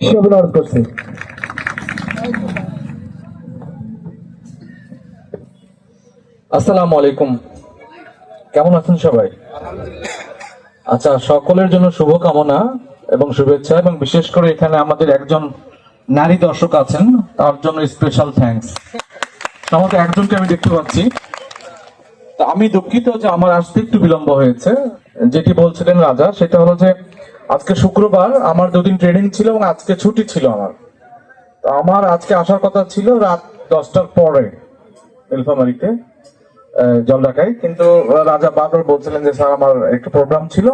সে অনুরোধ করছি। আলাইকুম। কেমন আছেন সবাই? আচ্ছা সকলের জন্য শুভকামনা এবং শুভেচ্ছা এবং বিশেষ করে এখানে আমাদের একজন নারী দর্শক আছেন, তার জন্য স্পেশাল থ্যাঙ্কস আমাকে একজনকে আমি দেখতে পাচ্ছি। আমি দুঃখিত যে আমার আসতে একটু বিলম্ব হয়েছে। যেটি বলছিলেন রাজা, সেটা হলো যে আজকে শুক্রবার আমার দুদিন ট্রেনিং ছিল এবং আজকে ছুটি ছিল আমার। আমার আজকে আসার কথা ছিল রাত দশটার পরে নীলফামারিতে জলঢাকায়। কিন্তু রাজা বারবার বলছিলেন যে, স্যার, আমার একটু প্রোগ্রাম ছিল।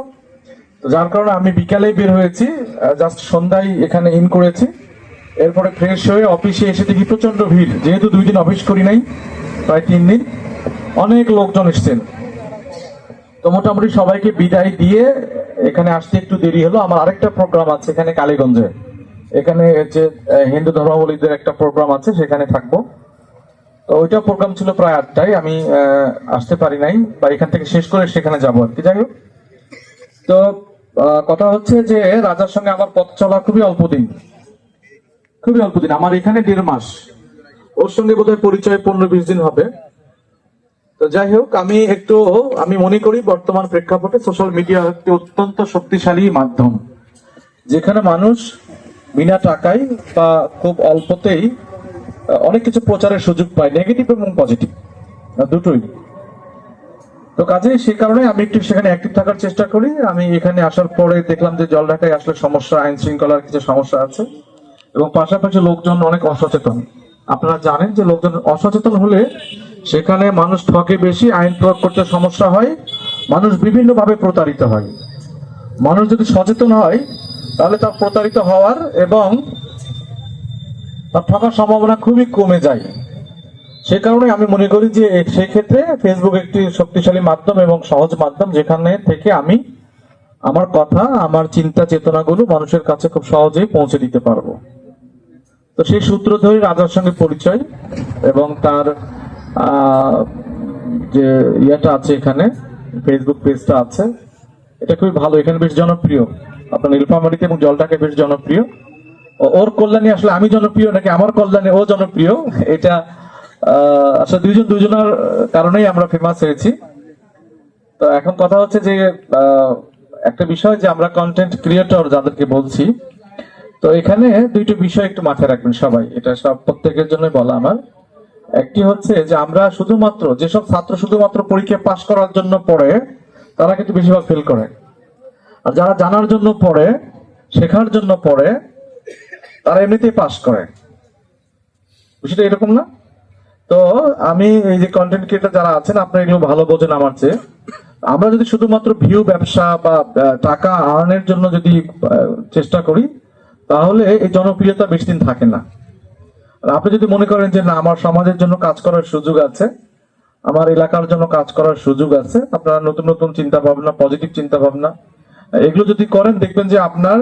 তো যার কারণে আমি বিকালেই বের হয়েছি জাস্ট সন্ধ্যায় এখানে ইন করেছি। এরপরে ফ্রেশ হয়ে অফিসে এসে দেখি প্রচণ্ড ভিড়। যেহেতু দুই দিন অফিস করি নাই, প্রায় তিন দিন, অনেক লোকজন এসছেন। তো মোটামুটি সবাইকে বিদায় দিয়ে এখানে আসতে একটু দেরি হলো। আমার আরেকটা প্রোগ্রাম আছে এখানে কালীগঞ্জে। এখানে যে হিন্দু ধর্মাবলীদের একটা প্রোগ্রাম আছে, সেখানে থাকব। তো ওইটা প্রোগ্রাম ছিল প্রায় আটটায়। আমি আসতে পারি নাই বা এখান থেকে শেষ করে সেখানে যাব আর কি। যাই হোক। তো কথা হচ্ছে যে রাজার সঙ্গে আমার পথ চলা খুবই অল্প দিন। খুবই অল্প দিন। আমার এখানে দেড় মাস। ওর সঙ্গে বোধহয় পরিচয় পনেরো বিশ দিন হবে। তো যাই হোক, আমি একটু, আমি মনে করি বর্তমান প্রেক্ষাপটে সোশ্যাল মিডিয়া একটি অত্যন্ত শক্তিশালী মাধ্যম, যেখানে মানুষ বিনা টাকায় বা খুব অল্পতেই অনেক কিছু প্রচারের সুযোগ পায় নেগেটিভ এবং পজিটিভ দুটোই। তো কাজে সে কারণে আমি একটু সেখানে অ্যাক্টিভ থাকার চেষ্টা করি। আমি এখানে আসার পরে দেখলাম যে জল ঢাকায় আসলে সমস্যা আইন শৃঙ্খলার কিছু সমস্যা আছে এবং পাশাপাশি লোকজন অনেক অসচেতন। আপনারা জানেন যে লোকজন অসচেতন হলে সেখানে মানুষ ঠকে বেশি, আইন প্রয়োগ করতে সমস্যা হয়, মানুষ বিভিন্নভাবে প্রতারিত হয়। মানুষ যদি সচেতন হয়, তাহলে তার প্রতারিত হওয়ার এবং তার ঠকার সম্ভাবনা খুবই কমে যায়। সে কারণে আমি মনে করি যে সেক্ষেত্রে ফেসবুক একটি শক্তিশালী মাধ্যম এবং সহজ মাধ্যম, যেখানে থেকে আমি আমার কথা, আমার চিন্তা চেতনাগুলো মানুষের কাছে খুব সহজেই পৌঁছে দিতে পারব। তো সেই সূত্র ধরে রাজার সঙ্গে পরিচয় এবং তার যে ইয়েটা আছে এখানে ফেসবুক পেজটা আছে, এটা খুবই ভালো, এখানে বেশ জনপ্রিয়। আপনার নীলফামারিতে এবং জলটাকে বেশ জনপ্রিয়। ওর কল্যাণে আসলে আমি জনপ্রিয় নাকি আমার কল্যাণে ও জনপ্রিয়? এটা আসলে দুইজন দুজনের কারণেই আমরা ফেমাস হয়েছি। তো এখন কথা হচ্ছে যে একটা বিষয় যে আমরা কন্টেন্ট ক্রিয়েটর যাদেরকে বলছি তো এখানে দুইটা বিষয় একটু মাথায় রাখবেন সবাই। এটা সব প্রত্যেকের জন্য বলা আমার। একটি হচ্ছে যে আমরা শুধুমাত্র, যেসব ছাত্র শুধুমাত্র পরীক্ষা পাশ করার জন্য পড়ে, তারা কিন্তু বেশিরভাগ ফেল করে। আর যারা জানার জন্য পড়ে, শেখার জন্য পড়ে, তারা এমনিতেই পাশ করে। বিষয়টা এরকম না? তো আমি এই যে কন্টেন্ট ক্রিয়েটার যারা আছেন, আপনারা এগুলো ভালো বোঝেন আমার চেয়ে। আমরা যদি শুধুমাত্র ভিউ ব্যবসা বা টাকা আর্নের জন্য যদি চেষ্টা করি তাহলে এই জনপ্রিয়তা বেশি দিন থাকে না। আর আপনি যদি মনে করেন যে, না, আমার সমাজের জন্য কাজ করার সুযোগ আছে, আমার এলাকার জন্য কাজ করার সুযোগ আছে, আপনার নতুন নতুন চিন্তা ভাবনা পজিটিভ চিন্তা ভাবনা এগুলো যদি করেন, দেখবেন যে আপনার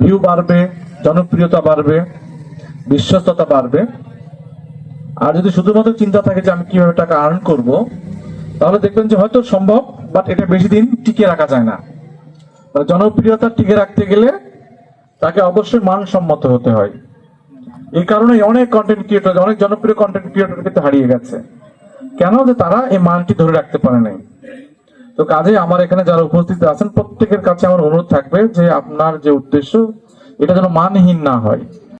ভিউ বাড়বে, জনপ্রিয়তা বাড়বে, বিশ্বস্ততা বাড়বে। আর যদি শুধুমাত্র চিন্তা থাকে যে, আমি কীভাবে টাকা আর্ন করব, তাহলে দেখবেন যে হয়তো সম্ভব বাট এটা বেশি দিন টিকে রাখা যায় না। মানে জনপ্রিয়তা টিকে রাখতে গেলে তাকে অবশ্যই মানসম্মত হতে হয়। এই কারণে অনেক কন্টেন্ট ক্রিয়েটর অনেক জনপ্রিয় কন্টেন্ট ক্রিয়েটর কিন্তু হারিয়ে গেছে। কেন যে তারা এই মানটি ধরে রাখতে পারে নাই? তো কাজে আমার এখানে যারা উপস্থিত আছেন, প্রত্যেকের কাছে আমার অনুরোধ থাকবে যে আপনার যে উদ্দেশ্য, এটা যেন মানহীন না হয়।